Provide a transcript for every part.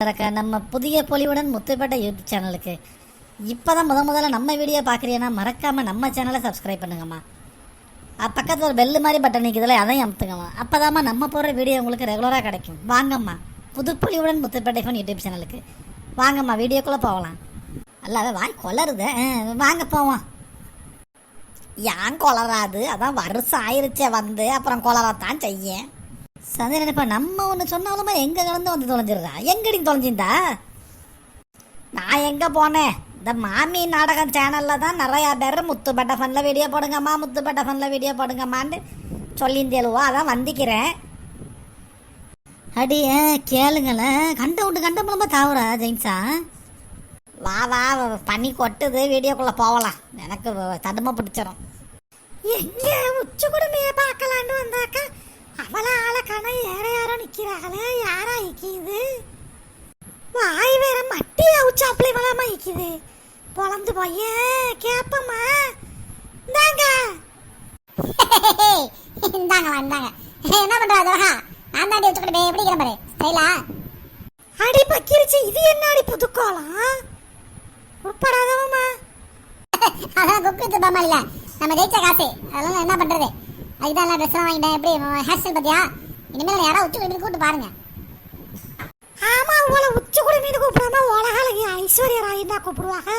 நம்ம புதிய பொலிவுடன் முத்துப்பேட்டை யூடியூப் சேனலுக்கு இப்போதான் முத முதல்ல நம்ம வீடியோ பார்க்குறீங்கன்னா மறக்காம நம்ம சேனலை சப்ஸ்கிரைப் பண்ணுங்கம்மா. பக்கத்தில் ஒரு பெல்லு மாதிரி பட்டன் நிற்கிறதுல அதையும் அமுத்துங்கம்மா. அப்போதாம்மா நம்ம போடுற வீடியோ உங்களுக்கு ரெகுலராக கிடைக்கும். வாங்கம்மா. புது பொலிவுடன் முத்துப்பேட்டை ஃபோன் யூடியூப் சேனலுக்கு வாங்கம்மா வீடியோக்குள்ளே போகலாம். அல்லாத வாய் கொளருது. ஆ, வாங்க போவோம். ஏன் கொளராது? அதான் வருஷம் ஆயிருச்சே வந்து. அப்புறம் கொளரத்தான் செய்யேன். சந்திரன் நினைப்பா நம்ம ஒன்று சொன்னாலுமே எங்க கலந்து வந்து தொலைஞ்சிடுறா எங்கடி தொலைஞ்சிருந்தா? நான் எங்க போனேன்? இந்த மாமி நாடகம் சேனல்ல தான் நிறைய பேர் முத்துப்பட்ட ஃபன்ல வீடியோ போடுங்கம்மா முத்துப்பட்ட ஃபன்ல வீடியோ போடுங்கம்மான்னு சொல்லியிருந்தேலுவோ அதான் வந்திக்கிறேன். அடிய கேளுங்களேன் கண்ட உண்டு கண்ட மூலமாக தாவுறா ஜெயின்ஸா? வா வா பனி கொட்டுது வீடியோக்குள்ளே போகலாம். எனக்கு தடுமை பிடிச்சிரும். எங்கே உச்சி குடுமையை பார்க்கலான்னு வந்தாக்கா? அவள ஆள கண யார யாரோ நிக்கிறாங்களே யாரா இக்கிது? வாய் வேற மட்டி அவுச்சாப்ளை அப்பளை வளாம இக்கிது. பொழந்து போய் கேப்பம்மா. இந்தாங்க. இந்தாங்க. வந்தாங்க என்ன பண்றா அதோஹா நான் தாண்டி வச்சுக்கிட்டு எப்படி இருக்கிற ஸ்டைலா? அடி பக்கிருச்சு இது என்ன அடி புதுக்கோலம் உட்படாதவமா அதான் குக்கு துப்பாம இல்ல. நம்ம ஜெயிச்ச காசு. அதெல்லாம் என்ன பண்றது? அதுக்கு தான் ட்ரெஸ் வாங்கிட்டேன். எப்படி? ஹேர் ஸ்டைல் பத்தியா? இனிமேல் யாராவது உச்சி குடிமைக்கு கூப்பிட்டு பாருங்க. ஆமா உங்களை உச்சி குடுமைன்னு கூப்பிடாம உலகாலகி ஐஸ்வர்யா ராய் தான் கூப்பிடுவாங்க.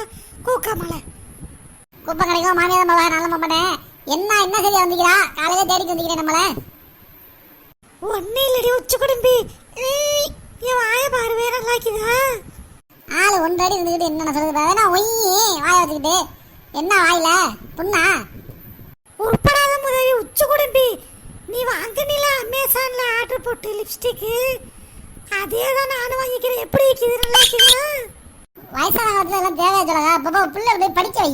கூக்காமலை. குப்பை கிடைக்கும். மாமியார் மவா நல்ல மாட்டேன். என்ன என்ன செய்ய வந்தீங்களா காலையில தேடிக்கு வந்தீங்க நம்மள. ஒன்னே இல்லடி உச்சி குடும்பி. என் வாய பாரு வேற நல்லாக்குதா ஆளு ஒன்றடி இருந்துக்கிட்டு என்ன சொல்றது பாரு. நான் ஒய்யி வாய வச்சுக்கிட்டு. என்ன வாயில? புண்ணா? முதவி உச்சி குடும்பி நீ வாங்கினில அமேசான்ல ஆர்டர் போட்டு லிப்ஸ்டிக்கு அதே தான் நானும் வாங்கிக்கிறேன். எப்படி இருக்குது நல்லா வயசான காலத்துல எல்லாம் தேவையா சொல்லுங்க. அப்பப்போ பிள்ளை போய் படிக்க வை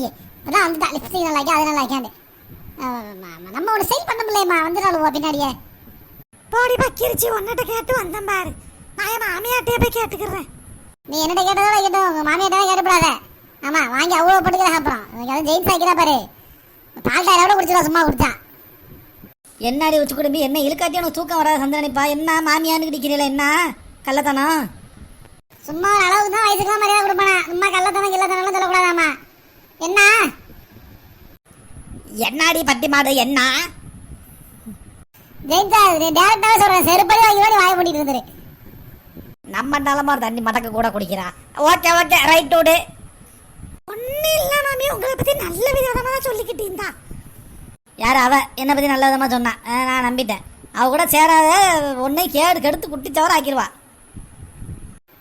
அதான் வந்துட்டா. லிப்ஸ்டிக் நல்லா இருக்கா அது இருக்காண்டு நம்ம ஒன்று செல் பண்ண முடியலம்மா வந்துடாளுவோ பின்னாடியே. போடி பக்கிருச்சு உன்னிட்ட கேட்டு வந்தேன் பாரு. நான் என் மாமியாட்டே போய் கேட்டுக்கிறேன். நீ என்னட்ட கேட்டதோட கேட்டோம். உங்க மாமியாட்ட கேட்டுப்படாத. ஆமா வாங்கி அவ்வளோ போட்டுக்கிறேன் அப்புறம் அதுக்கு அது ஜெயின்ஸ் ஆக்கிறா பாரு. பால் டயரோட குடிச்சிடலாம் சும்மா குடிச்சா. என்னடி உச்சி குடும்பி? என்ன இழுக்காட்டி உனக்கு தூக்கம் வராத சந்திரனிப்பா என்ன மாமியான்னு கிடைக்கிறீல என்ன? கள்ளத்தனம்? சும்மா ஒரு அளவுக்கு தான் வயசுக்குலாம் மரியாதை கொடுப்பானா. சும்மா கள்ளத்தனம் கிள்ளத்தனம் சொல்லக்கூடாதாம்மா என்ன? என்னாடி பட்டி மாடு? என்ன? ஜெயின்ஸா டேரக்டாவே சொல்றேன். செருப்படி வாங்கி வாங்கி வாய மூடிட்டு இருந்துரு. நம்ம நிலமா தண்ணி மடக்க கூட குடிக்கிறா. ஓகே ஓகே ரைட் விடு ஒன்றும் இல்லை மாமி. உங்களை பற்றி நல்ல விதமாக தான் சொல்லிக்கிட்டு யார் அவ? என்னை பற்றி நல்ல விதமாக சொன்னா. ஆ, நான் நம்பிட்டேன். அவ கூட சேராத ஒன்றை கேடு கெடுத்து குட்டிச்சவர ஆக்கிடுவா.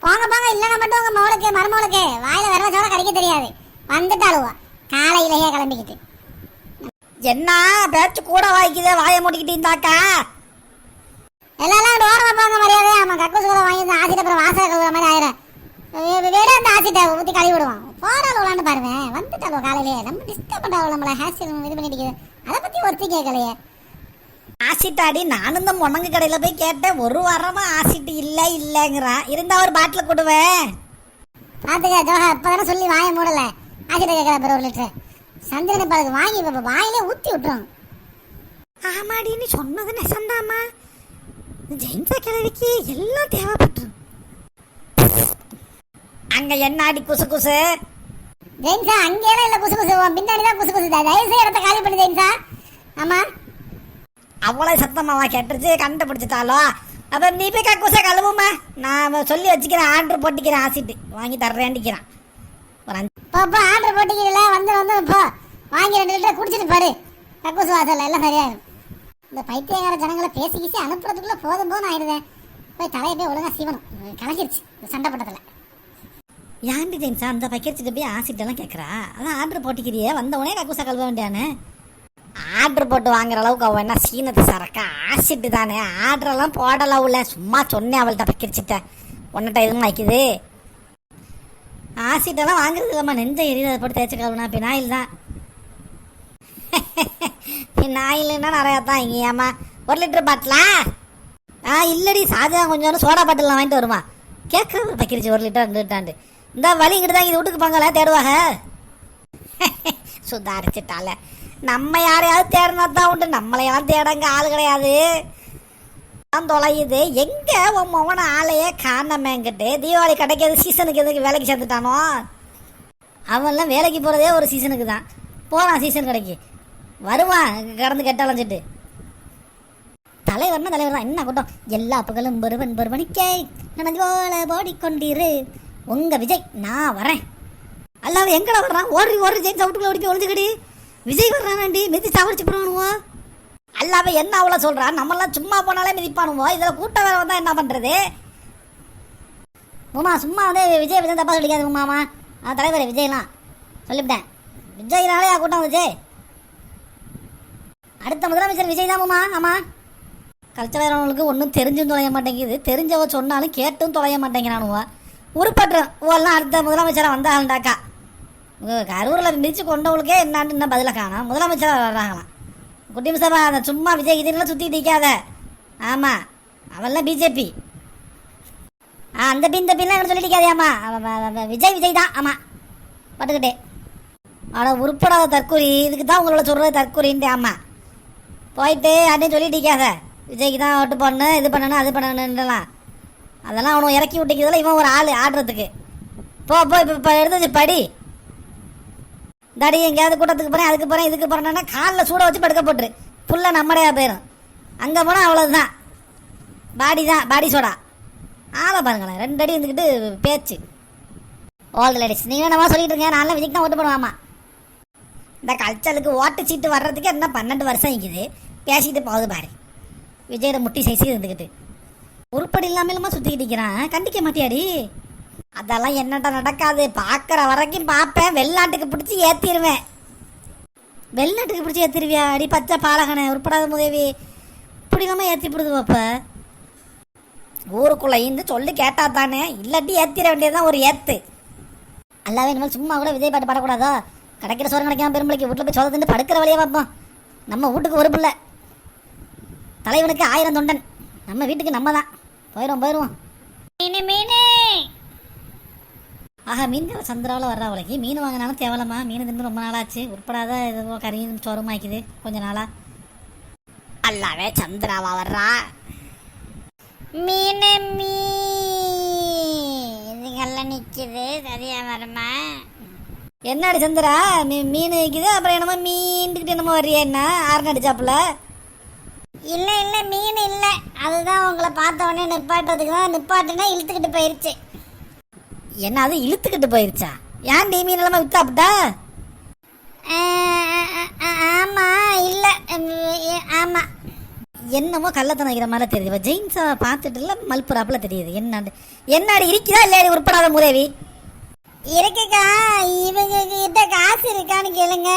போங்க போங்க. இல்லைன்னா மட்டும் உங்க மவளுக்கு மருமவளுக்கு வாயில வர சோட கிடைக்க தெரியாது. வந்துட்டாளுவா காலையிலேயே கிளம்பிக்கிட்டு. என்ன பேச்சு கூட வாய்க்குதே? வாயை மூடிக்கிட்டு இருந்தாக்கா? எல்லாம் எல்லாம் ஓரமா போங்க மரியாதை ஆமா கக்கூஸ் கூட வாங்கி ஆசிட்ட அப்புறம் வாசல் கழுவுற மாதிரி ஆயிரம் வேட அந்த ஆசிட்ட ஊற்றி கழுவி விடுவான். போறாள் விளாண்டு பாருங்க வந்துட்டாளோ காலையிலேயே நம்ம டிஸ்டர்ப் பண்ணாவோ நம்மள. ஸ்டைல் இது பண்ணிட்டு. அதை பத்தி ஒருத்தி கேட்கலையே ஆசிட்டாடி நானும் இந்த முனங்கு கடையில் போய் கேட்டேன். ஒரு வாரமா ஆசிட்டு இல்லை இல்லைங்கிறான் இருந்தா ஒரு பாட்டில் கொடுவேன் பாத்துக்க ஜோஹா இப்பதானே சொல்லி வாய மூடல. ஆசிட்ட கேட்கல பிறகு ஒரு லிட்டர். சந்திரனை பாருங்க வாங்கி இப்ப வாயிலே ஊத்தி விட்டுரும். ஆமாடி நீ சொன்னது நெசந்தாமா ஜெயின்ஸா கிழவிக்கு எல்லாம் தேவைப்பட்டுரும். அங்க என்னாடி குசு குசு? ஜெயின்ஸா அங்கேயெல்லாம் இல்லை குசு குசு பின்னாடி தான் குசு குசு தயவு செய்து இடத்த காலி பண்ணி ஜெயின்ஸா ஆமாம் அவ்வளோ சத்தமாவா கெட்டுருச்சு கண்டுபிடிச்சிட்டாலோ அப்போ நீ போய் கக்குச கழுவுமா நான் சொல்லி வச்சுக்கிறேன் ஆர்டர் போட்டுக்கிறேன் ஆசிட்டு வாங்கி தர்றேன்டிக்கிறான் ஒரு அஞ்சு இப்போ இப்போ ஆர்டர் போட்டுக்கிறீங்களா வந்து வந்து இப்போ வாங்கி ரெண்டு லிட்டர் குடிச்சிட்டு பாரு. கக்குசு வாசல் எல்லாம் சரியாயிடும் இந்த பைத்தியக்கார ஜனங்களை பேசி கீசி அனுப்புறதுக்குள்ளே போதும் போதும் ஆயிடுதேன் போய் தலையை போய் ஒழுங்காக சீவனும் கலக்கிருச்சு இந்த சண்டை பட்டத்தில் ஏன்டி ஜெயின்ஸா அந்த பக்கெட்ஸுக்கு போய் ஆசிட்டெல்லாம் கேட்குறா அதான் ஆர்டர் போட்டுக்கிறியே வந்த உடனே கக்குசா கழுவ வேண்டியானே ஆர்டர் போட்டு வாங்குற அளவுக்கு அவன் என்ன சீனத்து சரக்கா? ஆசிட்டு தானே. ஆர்டரெல்லாம் போடலாம் உள்ள சும்மா சொன்னேன் அவள்கிட்ட பக்கிரிச்சிட்ட. உன்னிட்ட எதுவும் வைக்குது ஆசிட்டெல்லாம் வாங்குறது இல்லைம்மா. நெஞ்ச எரியுது அதை போட்டு தேய்ச்சி கழுவுனா பினாயில் தான். பினாயில்னா நிறையா தான் இங்கே ஏமா ஒரு லிட்டர் பாட்டிலா? ஆ இல்லடி. சாதா கொஞ்சம் சோடா பாட்டிலாம் வாங்கிட்டு வருமா கேட்குறது பக்கிரிச்சு ஒரு லிட்டர் ரெண்டு லிட்டாண்டு இந்த வழி இங்கிட்டு தான் இது வீட்டுக்கு போங்கல தேடுவாங்க சுதாரிச்சிட்டால நம்ம யாரையாவது தேடினா தான் உண்டு. நம்மளையெல்லாம் தேடங்க ஆள் கிடையாது. தொலையுது. எங்க உன் மகன ஆளையே காணமேங்கிட்டு தீபாவளி கிடைக்கிறது சீசனுக்கு எதுக்கு வேலைக்கு சேர்ந்துட்டானோ? அவன்லாம் வேலைக்கு போகிறதே ஒரு சீசனுக்கு தான். போகலாம் சீசன் கடைக்கு. வருவான் கடந்து கெட்டாலஞ்சிட்டு தலைவர்னா தலைவர் தான் என்ன கூட்டம்? எல்லா பகலும் பருவன் பருவனிக்கே நடந்து போல ஓடிக்கொண்டிரு. உங்க விஜய் நான் வரேன். அல்லாத எங்கடா வர்றான் ஓடி ஓடி ஜெயின் சவுட்டுக்குள்ள ஓடி போய் ஒழிஞ்சுக்கடி விஜய் வர்றானாண்டி மிதி சாவடிச்சு போடுவானுவோ? அல்லாம என்ன அவ்வளோ சொல்கிறான் நம்மளாம் சும்மா போனாலே மிதிப்பானுவோ? இதில் கூட்டம் வேற வந்தால் என்ன பண்ணுறது உமா சும்மா வந்து விஜய் விஜய் தப்பா சொல்லிக்காது உமாமா ஆ தலைவர் விஜய்லாம். சொல்லிவிட்டேன். விஜய்னாலே என் கூட்டம் விஜய் அடுத்த முதலமைச்சர் விஜய் தான் உமா ஆமாம் கல்ச்சரவங்களுக்கு ஒன்றும் தெரிஞ்சும் தொலைய மாட்டேங்குது. தெரிஞ்சவ சொன்னாலும் கேட்டும் தொலைய மாட்டேங்கிறானுவா. உருப்பட்டுரும் ஓலாம் அடுத்த முதலமைச்சராக வந்தாங்கண்டாக்கா கரூரில் மிதிச்சு கொண்டவங்களுக்கே என்னான்னு இன்னும் பதில காணும் முதலமைச்சராக வர்றாங்களாம். குட்டி சபா அந்த சும்மா விஜய் இதெல்லாம் சுற்றி நிற்காத ஆமாம் அவெல்லாம் பிஜேபி ஆ அந்த பின் இந்த பின்லாம் சொல்லிட்டு இருக்காதேம்மா விஜய் விஜய் தான். ஆமாம் பட்டுக்கிட்டே. ஆனால் உருப்படாத தற்கொலை. இதுக்கு தான் உங்களோட சொல்கிறது தற்கொலைன்ட்டு ஆமாம் போயிட்டு அப்படின்னு சொல்லிட்டு விஜய்க்கு தான் ஓட்டு போடணும் இது பண்ணணும் அது பண்ணணுன்றலாம் அதெல்லாம் அவனை இறக்கி விட்டுக்கிறதுல இவன் ஒரு ஆள் ஆடுறதுக்கு. போ போ இப்போ இப்போ எடுத்து படி. தடி எங்கேயாவது கூட்டத்துக்கு போகிறேன் அதுக்கு போகிறேன் இதுக்கு போகிறேன்னா காலில் சூட வச்சு படுக்க போட்டுரு. புல்ல நம்மடையாக போயிடும் அங்கே போனால் அவ்வளோதான் பாடி தான் பாடி சோடா. ஆளை பாருங்களேன் ரெண்டு அடி வந்துக்கிட்டு பேச்சு. ஓல்டு லேடிஸ் நீங்கள் என்னமா சொல்லிட்டு இருக்கேன் நான்லாம் விஜய்க்கு தான் ஓட்டு போடுவாமா? இந்த கல்ச்சலுக்கு ஓட்டு சீட்டு வர்றதுக்கு என்ன பன்னெண்டு வருஷம் இருக்குது பேசிக்கிட்டு போகுது பாரு. விஜயோட முட்டி சைஸு இருந்துக்கிட்டு உருப்படி இல்லாமலுமா சுற்றிக்கிட்டு இருக்கிறான். கண்டிக்க மாட்டியாடி? அதெல்லாம் என்னட்ட நடக்காது. பார்க்குற வரைக்கும் பார்ப்பேன் வெளிநாட்டுக்கு பிடிச்சி ஏற்றிடுவேன் வெளிநாட்டுக்கு பிடிச்சி ஏற்றிடுவியா அடி பச்சை பாலகனை உருப்படாத முதவி பிடிக்காம ஏற்றி பிடுது பாப்ப ஊருக்குள்ளே இருந்து சொல்லி கேட்டா தானே. இல்லாட்டி ஏற்றிட வேண்டியதுதான் ஒரு ஏத்து. அல்லாவே இனிமேல் சும்மா கூட விஜய் பாட்டு பாடக்கூடாதோ? கிடைக்கிற சோறு கிடைக்காம பெருமளைக்கு வீட்டில் போய் சோதத்தை படுக்கிற வழியே பார்ப்போம். நம்ம வீட்டுக்கு ஒரு பிள்ளை. தலைவனுக்கு ஆயிரம் தொண்டன். நம்ம வீட்டுக்கு நம்ம தான் போயிடும் போயிடுவோம் மீனு மீனு. ஆஹா மீன்கள் சந்திராவில் வர்றா அவளைக்கு. மீன் வாங்கினாலும் தேவலம்மா. மீன் தின்னு ரொம்ப நாளாச்சு. உட்படாத எதுவோ கறியும் சோறுமாய்க்குது கொஞ்ச நாளா. அல்லாவே சந்திராவா வர்றா. மீனு மீ இதுங்கெல்லாம் நிக்குது. சரியா வருமா? என்னடி சந்திரா? மீ மீன் வைக்குது. அப்புறம் என்னமோ மீன்கிட்ட என்னமோ வர்றியா என்ன? ஆறுனு அடிச்சாப்புல. இல்ல இல்ல மீன் இல்ல. அதுதான் உங்களை பார்த்த உடனே நிப்பாட்டுறதுக்கு தான் நிப்பாட்டுனா இழுத்துக்கிட்டு போயிருச்சு. என்ன அது இழுத்துக்கிட்டு போயிருச்சா? ஏன்டி மீன் எல்லாமே வித்தாப்புட்டா? ஆ, ஆ, ஆ, ஆமா இல்ல. உம், ஏ- ஆமா. என்னமோ கள்ளத்தனம் வைக்கிற மாதிரி தெரியுது. இவ ஜெயின்ஸை பார்த்துட்டு இல்லை மல்புறாப்புல தெரியுது. என்னண்டு என்னடி இருக்குதா இல்லையாடி உருப்படாத முதேவி இருக்குக்கா இவங்க கிட்ட காசு இருக்கான்னு கேளுங்க.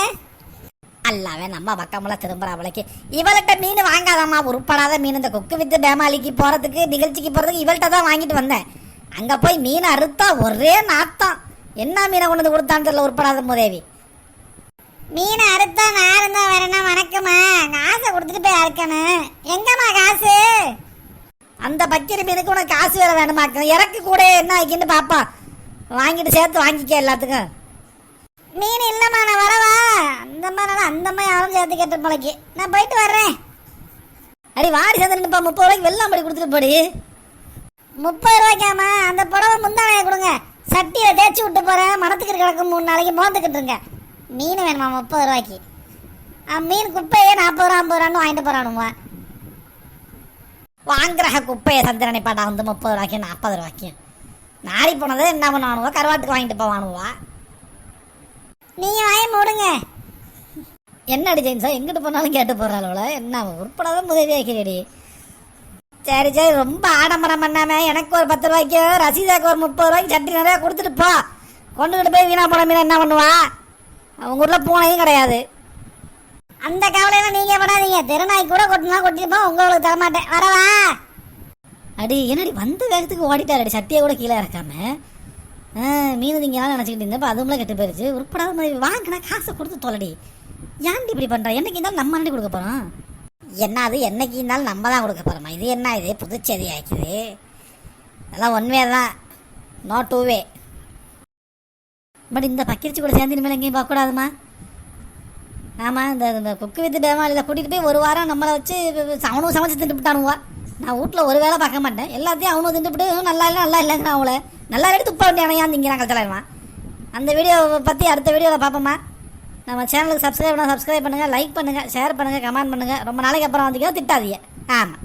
அல்லாவே நம்ம பக்கமெல்லாம் திரும்புற அவளுக்கு. இவள்கிட்ட மீன் வாங்காதம்மா உருப்படாத மீன். இந்த கொக்கு வித்து பேமாலிக்கு போறதுக்கு நிகழ்ச்சிக்கு போறதுக்கு இவள்கிட்ட தான் வாங்கிட்டு வந்தேன். அங்க போய் மீன் அறுத்தா ஒரே நாத்தம். என்ன மீனை கொண்டு வந்து கொடுத்தான்னு தெரியல உருப்படாத முதேவி. மீன் அறுத்தா நான் இருந்தா வரேன்னா வணக்கம்மா காசை கொடுத்துட்டு போய் அறுக்கணும் எங்கம்மா காசு? அந்த பக்கிரி மீனுக்கு உனக்கு காசு வேற வேணுமாக்க. இறக்கு கூட என்ன ஆக்கின்னு பாப்பா. வாங்கிட்டு சேர்த்து வாங்கிக்க எல்லாத்துக்கும். மீன் இல்லைம்மா நான் வரவா? அந்த மாதிரி அந்த மாதிரி யாரும் சேர்த்து கேட்ட போலக்கு நான் போயிட்டு வர்றேன். அடி வாடி சேர்ந்து முப்பது ரூபாய்க்கு வெள்ளம் படி கொடுத்துட்டு போடி. முப்பது ரூபாய்க்காமா அந்த புடவை முந்தானையை கொடுங்க. சட்டியில் தேய்ச்சி விட்டு போகிறேன் மனத்துக்கு கிடக்கும் மூணு நாளைக்கு மோந்துக்கிட்டுருங்க மீன் வேணுமா முப்பது ரூபாய்க்கு? மீன் குப்பையே நாற்பது ரூபா ஐம்பது ரூபான்னு வாங்கிட்டு போறானுங்க வாங்குற குப்பையை சந்திரனை பாட்டா வந்து முப்பது ரூபாய்க்கு நாற்பது ரூபாய்க்கு. நாடி போனது என்ன பண்ணுவானுவோ? கருவாட்டுக்கு வாங்கிட்டு போவானுவா? நீங்க வாங்கி மூடுங்க. என்னடி ஜெயின்ஸா? எங்கிட்டு போனாலும் கேட்டு போறாள் என்ன உருப்படாத உதவி சரி சரி ரொம்ப ஆடம்பரம் பண்ணாம எனக்கு ஒரு பத்து ரூபாய்க்கு ரசீதாக்கு ஒரு முப்பது ரூபாய்க்கு சட்டி நிறையா கொடுத்துட்டு போ. கொண்டுகிட்டு போய் வீணா போன மீன் என்ன பண்ணுவா? அவங்க ஊரில் பூனையும் கிடையாது. அந்த கவலையெல்லாம் நீங்கள் படாதீங்க. திருநாய் கூட கொட்டினா கொட்டிட்டு உங்களுக்கு தரமாட்டேன். வரவா? அடி என்னடி வந்த வேகத்துக்கு ஓடிட்டாரு சட்டியை கூட கீழே இறக்காம. ஆ, நினச்சிக்கிட்டு இருந்தப்போ இப்போ அதுவும்லாம் கெட்டு போயிருச்சு. உருப்படாத மாதிரி வாங்கினா காசை கொடுத்து தொலடி. ஏன்டி இப்படி பண்ணுற என்னைக்கு இருந்தாலும் நம்ம நாடி கொடுக்க போகிறோம் என்ன அது? என்னைக்கு இருந்தாலும் நம்ம தான் கொடுக்க போகிறோமா இது என்ன இது? புதுச்சேரி ஆக்குது அதெல்லாம் ஒன் வே தான். நோ டூ வே பட் இந்த பக்கிரிச்சி கூட சேர்ந்து இனிமேல் எங்கேயும் பார்க்கக்கூடாதுமா ஆமாம் இந்த இந்த குக்கு வித்து பேமாலியில் கூட்டிகிட்டு போய் ஒரு வாரம் நம்மளை வச்சு அவனும் சமைச்சு தின்ட்டு விட்டானுவா? நான் வீட்டில் ஒரு வேளை பார்க்க மாட்டேன். எல்லாத்தையும் அவனும் திண்டுபிட்டு நல்லா இல்லை நல்லா இல்லைங்க அவளை. நல்லா எடுத்து துப்ப வேண்டியவனையா திங்கிறான் கலச்சலாயிருவான் அந்த வீடியோவை பற்றி அடுத்த வீடியோவில் பார்ப்போமா நம்ம சேனலுக்கு சப்ஸ்கிரைப் பண்ணால் சப்ஸ்கிரைப் பண்ணுங்கள் லைக் பண்ணுங்கள் ஷேர் பண்ணுங்கள் கமெண்ட் பண்ணுங்கள் ரொம்ப நாளைக்கு அப்புறம் வந்தீங்கன்னா திட்டாதீங்க. ஆமாம்